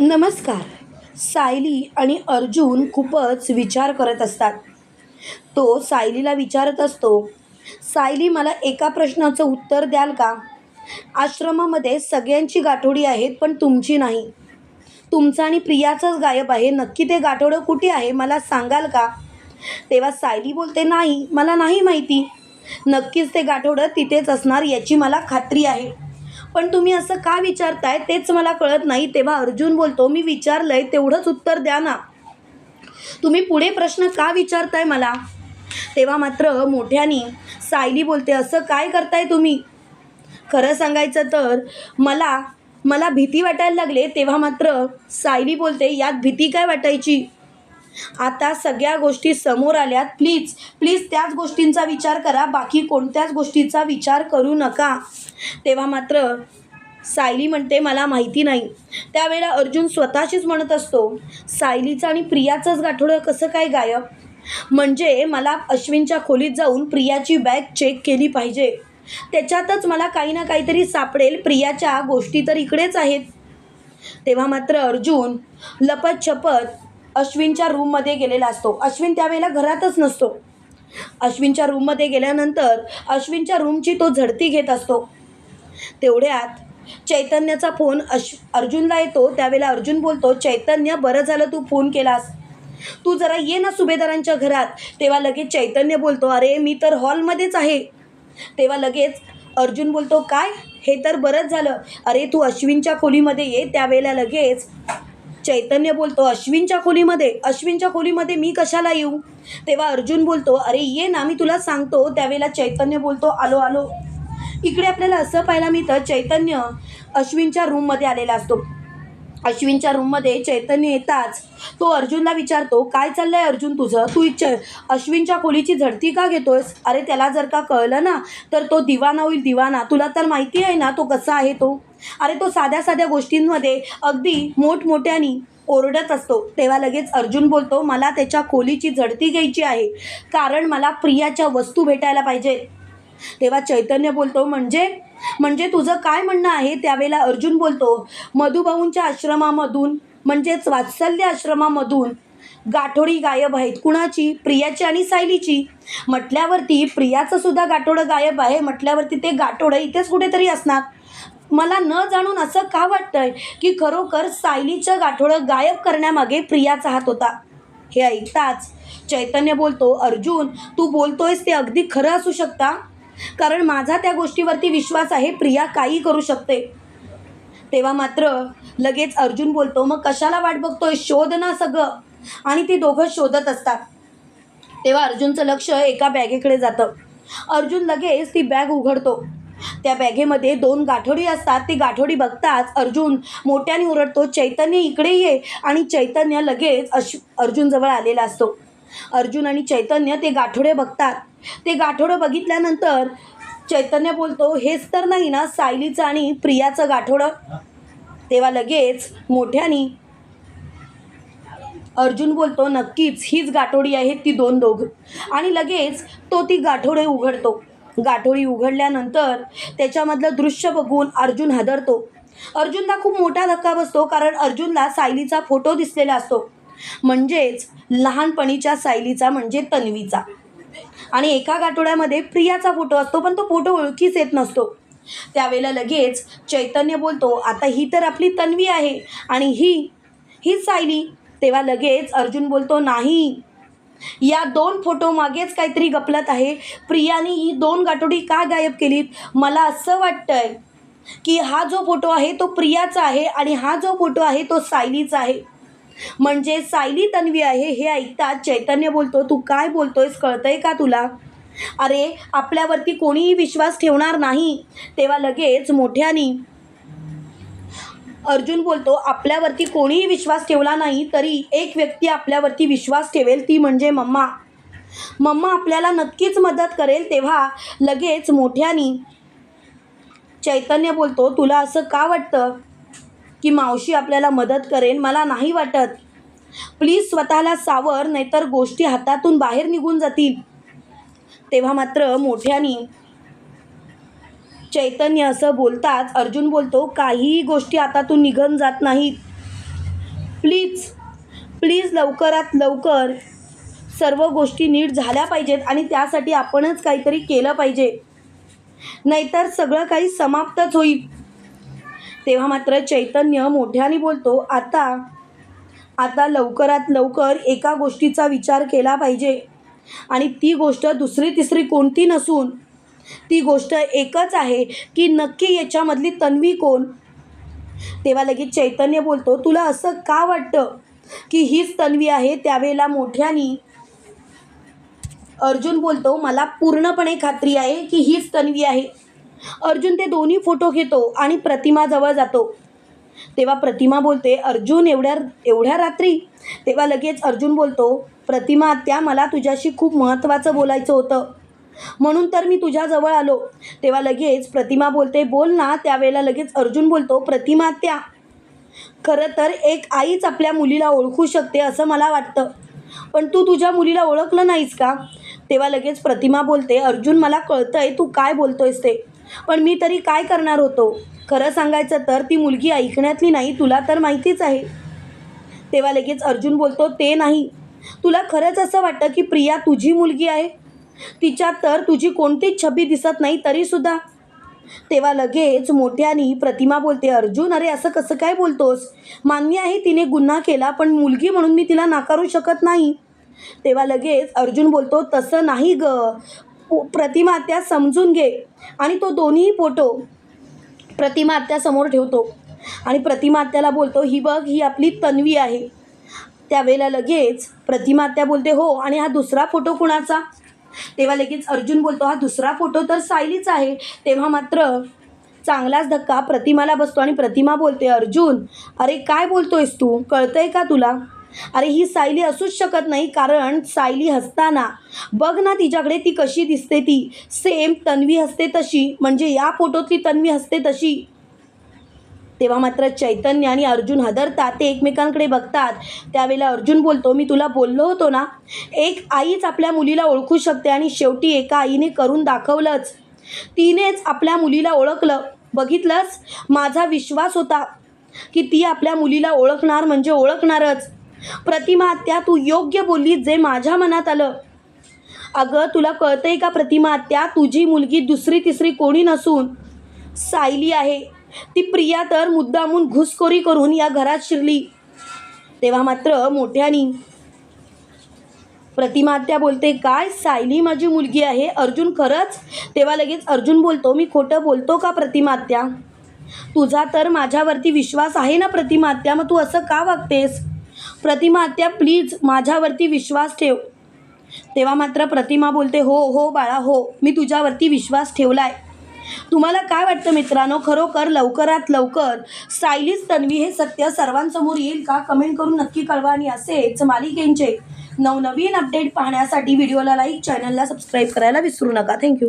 नमस्कार. सायली आणि अर्जुन खूपच विचार करत असतात. तो सायलीला विचारत असतो सायली मला एका प्रश्नाचं उत्तर द्याल का? आश्रमामध्ये सगळ्यांची गाठोडी आहेत पण तुमची नाही. तुमचं आणि प्रियाचंच गायब आहे. नक्की ते गाठोडं कुठे आहे मला सांगाल का? तेव्हा सायली बोलते नाही मला नाही माहिती. नक्कीच ते गाठोडं तिथेच असणार याची मला खात्री आहे. पण तुम्ही असं का विचारताय? तेच मला कळत नाही. तेव्हा अर्जुन बोलतो मी विचारलंय तेवढंच उत्तर द्या ना. तुम्ही पुढे प्रश्न का विचारताय मला? तेव्हा मात्र मोठ्यानी सायली बोलते असं काय करताय तुम्ही? खरं सांगायचं तर मला मला भीती वाटायला लागले. तेव्हा मात्र सायली बोलते यात भीती काय वाटायची? आता सगळ्या गोष्टी समोर आल्यात. प्लीज प्लीज त्याच गोष्टींचा विचार करा. बाकी कोणत्याच गोष्टीचा विचार करू नका. तेव्हा मात्र सायली म्हणते मला माहिती नाही. त्यावेळेला अर्जुन स्वतःशीच म्हणत असतो सायलीचं आणि प्रियाचंच गाठोडं कसं काय गायब? म्हणजे मला अश्विनच्या खोलीत जाऊन प्रियाची बॅग चेक केली पाहिजे. त्याच्यातच मला काही ना काहीतरी सापडेल. प्रियाच्या गोष्टी तर इकडेच आहेत. तेव्हा मात्र अर्जुन लपत छपत अश्विनच्या रूममध्ये गेलेला असतो. अश्विन त्यावेळेला घरातच नसतो. अश्विनच्या रूममध्ये गेल्यानंतर अश्विनच्या रूमची तो झडती घेत असतो. तेवढ्यात चैतन्याचा फोन अश अर्जुनला येतो. त्यावेळेला अर्जुन बोलतो चैतन्य बरं झालं तू फोन केलास. तू जरा ये ना सुभेदारांच्या घरात. तेव्हा लगेच चैतन्य बोलतो अरे मी तर हॉलमध्येच आहे. तेव्हा लगेच अर्जुन बोलतो काय? हे तर बरंच झालं. अरे तू अश्विनच्या खोलीमध्ये ये. त्यावेळेला लगेच चैतन्य बोलतो अश्विनच्या खोलीमध्ये अश्विनच्या खोलीमध्ये मी कशाला येऊ? तेव्हा अर्जुन बोलतो अरे ये ना मी तुला सांगतो. त्यावेळेला चैतन्य बोलतो आलो आलो. इकडे आपल्याला असं पाहायला मिळतं चैतन्य अश्विनच्या रूममध्ये आलेला असतो. अश्विनच्या रूममध्ये चैतन्य येताच. तो अर्जुनला विचारतो काय चाललंय अर्जुन तुझं? तू इच्छ अश्विनच्या खोलीची झडती का घेतोयस? अरे त्याला जर का कळलं ना तर तो दिवाना होईल दिवाना. तुला तर माहिती आहे ना तो कसा आहे तो? अरे तो साध्या साध्या गोष्टींमध्ये अगदी मोठमोठ्यानी ओरडत असतो. तेव्हा लगेच अर्जुन बोलतो मला त्याच्या खोलीची झडती घ्यायची आहे. कारण मला प्रियाच्या वस्तू भेटायला पाहिजेत. तेव्हा चैतन्य बोलतो म्हणजे म्हणजे तुझं काय म्हणणं आहे त्यावेळेला अर्जुन बोलतो मधुभाऊंच्या आश्रमामधून म्हणजेच वात्सल्य आश्रमामधून गाठोडी गायब आहेत. कुणाची? प्रियाची आणि सायलीची. म्हटल्यावरती प्रियाचं सुद्धा गाठोडं गायब आहे. म्हटल्यावरती ते गाठोडं इथेच कुठेतरी असणार. मला न जाणून असं का वाटतंय की खरोखर सायलीचं गाठोडं गायब करण्यामागे प्रियाचा हात होता? हे ऐकताच चैतन्य बोलतो अर्जुन तू बोलतोयस ते अगदी खरं असू शकता. कारण माझा त्या गोष्टीवरती विश्वास आहे प्रिया काही करू शकते. तेव्हा मात्र लगेच अर्जुन बोलतो मग कशाला वाट बघतोय? शोध ना सगळं. आणि ती दोघं शोधत असतात. तेव्हा अर्जुनचं लक्ष एका बॅगेकडे जातं. अर्जुन लगेच ती बॅग उघडतो. त्या बॅगेमध्ये दोन गाठोडी असतात. ती गाठोडी बघताच अर्जुन मोठ्याने ओरडतो चैतन्य इकडे ये. आणि चैतन्य लगेच अश अर्जुनजवळ आलेला असतो. अर्जुन आणि चैतन्य ते गाठोडे बघतात. ते गाठोडं बघितल्यानंतर चैतन्य बोलतो हेच तर नाही ना सायलीचं आणि प्रियाचं गाठोडं? तेव्हा लगेच मोठ्यानी अर्जुन बोलतो नक्कीच हीच गाठोडी आहे ती दोन दोघ. आणि लगेच तो ती गाठोडे उघडतो. गाठोडी उघडल्यानंतर त्याच्यामधलं दृश्य बघून अर्जुन हादरतो. अर्जुनला खूप मोठा धक्का बसतो कारण अर्जुनला सायलीचा फोटो दिसलेला असतो. म्हणजेच लहानपणीच्या सायलीचा म्हणजे तन्वीचा. आणि एका गाठोड्यामध्ये प्रियाचा फोटो असतो पण तो फोटो ओळखीच येत नसतो. त्यावेळेला लगेच चैतन्य बोलतो आता ही तर आपली तन्वी आहे आणि ही हीच सायली. तेव्हा लगेच अर्जुन बोलतो नाही या दोन फोटो मागेच काहीतरी गपलत आहे. प्रियाने ही दोन गाठोडी का गायब केलीत? मला असं वाटतंय की हा जो फोटो आहे तो प्रियाचा आहे आणि हा जो फोटो आहे तो सायलीचा आहे. म्हणजे सायली तन्वी आहे हे ऐकताच चैतन्य बोलतो तू काय बोलतोयस कळतंय का तुला? अरे आपल्यावरती कोणीही विश्वास ठेवणार नाही. तेव्हा लगेच मोठ्यानी अर्जुन बोलतो आपल्यावरती कोणीही विश्वास ठेवला नाही तरी एक व्यक्ती आपल्यावरती विश्वास ठेवेल ती म्हणजे मम्मा. मम्मा आपल्याला नक्कीच मदत करेल तेव्हा लगेच मोठ्यानी चैतन्य बोलतो तुला असं का वाटतं? की मावशी आपल्याला मदत करेल मला नाही वाटत. प्लीज स्वतःला सावर नाहीतर गोष्टी हातातून बाहेर निघून जातील. तेव्हा मात्र मोठ्यानी चैतन्य असं बोलताच अर्जुन बोलतो काहीही गोष्टी हातातून निघून जात नाहीत. प्लीज प्लीज लवकरात लवकर सर्व गोष्टी नीट झाल्या पाहिजेत आणि त्यासाठी आपणच काहीतरी केलं पाहिजे. नाहीतर सगळं काही समाप्तच होईल. तेव्हा मात्र चैतन्य मोठ्याने बोलतो आता आता लवकरात लवकर एका गोष्टीचा विचार केला पाहिजे. आणि ती गोष्ट दुसरी तिसरी कोणती नसून ती गोष्ट एकच आहे की नक्की याच्यामधली तन्वी कोण? तेव्हा लगेच चैतन्य बोलतो तुला असं का वाटतं की हीच तन्वी आहे? त्यावेळेला मोठ्यानी अर्जुन बोलतो मला पूर्णपणे खात्री आहे की हीच तन्वी आहे. अर्जुन ते दोन्ही फोटो घेतो आणि प्रतिमाजवळ जातो. तेव्हा प्रतिमा बोलते अर्जुन एवढ्या एवढ्या रात्री? तेव्हा लगेच अर्जुन बोलतो प्रतिमा त्या मला तुझ्याशी खूप महत्त्वाचं बोलायचं होतं. म्हणून तर मी तुझ्याजवळ आलो. तेव्हा लगेच प्रतिमा बोलते बोल ना. त्यावेळेला लगेच अर्जुन बोलतो प्रतिमा त्या खरं तर एक आईच आपल्या मुलीला ओळखू शकते असं मला वाटतं. पण तू तुझ्या मुलीला ओळखलं नाहीस का? तेव्हा लगेच प्रतिमा बोलते अर्जुन मला कळतंय तू काय बोलतोयस ते. पण मी तरी काय करणार होतो? खरं सांगायचं तर ती मुलगी ऐकण्यातली नाही तुला तर माहितीच आहे. तेव्हा लगेच अर्जुन बोलतो ते नाही. तुला खरंच असं वाटतं की प्रिया तुझी मुलगी आहे? तिच्यात तर तुझी कोणतीच छबी दिसत नाही तरीसुद्धा. तेव्हा लगेच मोठ्यानी प्रतिमा बोलते अर्जुन अरे असं कसं काय बोलतोस? मान्य आहे तिने गुन्हा केला पण मुलगी म्हणून मी तिला नाकारू शकत नाही. तेव्हा लगेच अर्जुन बोलतो तसं नाही ग. प्रतिमा त्या समजून घे. आणि तो दोन्ही फोटो प्रतिमा आत्यासमोर ठेवतो. आणि प्रतिमा आत्याला बोलतो ही बघ ही आपली तन्वी आहे. त्यावेळेला लगेच प्रतिमा आत्या बोलते हो आणि हा दुसरा फोटो कुणाचा? तेव्हा लगेच अर्जुन बोलतो हा दुसरा फोटो तर सायलीच आहे. तेव्हा मात्र चांगलाच धक्का प्रतिमाला बसतो आणि प्रतिमा बोलते अर्जुन अरे काय बोलतोयस तू? कळतंय का तुला? अरे ही सायली असूच शकत नाही कारण सायली हसताना. बघ ना तिच्याकडे ती कशी दिसते ती. सेम तन्वी हसते तशी म्हणजे या फोटोतली तन्वी हसते तशी. तेव्हा मात्र चैतन्य आणि अर्जुन हदरतात ते एकमेकांकडे बघतात. त्यावेळेला अर्जुन बोलतो मी तुला बोललो होतो ना एक आईच आपल्या मुलीला ओळखू शकते आणि शेवटी एका आईने करून दाखवलंच. तिनेच आपल्या मुलीला ओळखलं. बघितलंस? माझा विश्वास होता की ती आपल्या मुलीला ओळखणार म्हणजे ओळखणारच. प्रतिमा आत्या तू योग्य बोलली जे माझ्या मनात आलं. अगं तुला कळतंय का प्रतिमा आत्या तुझी मुलगी दुसरी तिसरी कोणी नसून? सायली आहे. ती प्रिया तर मुद्दामून घुसखोरी करून या घरात शिरली. तेव्हा मात्र मोठ्यानी प्रतिमात्या बोलते काय सायली माझी मुलगी आहे? अर्जुन खरंच? तेव्हा लगेच अर्जुन बोलतो मी खोटं बोलतो का प्रतिमात्या तुझा तर माझ्यावरती विश्वास आहे ना प्रतिमात्या मग तू असं का वागतेस? प्रतिमा आत्या प्लीज माझ्यावरती विश्वास ठेव. तेव्हा मात्र प्रतिमा बोलते हो हो बाळा हो मी तुझ्यावरती विश्वास ठेवलाय. तुम्हाला काय वाटतं मित्रांनो? खरोखर लवकरात लवकर स्टायलिश तन्वी हे सत्य सर्वांसमोर येईल का? कमेंट करून नक्की कळवा आणि असेच मालिकेंचे नवनवीन अपडेट पाहण्यासाठी व्हिडिओला लाईक चॅनलला सबस्क्राईब करायला विसरू नका. थँक्यू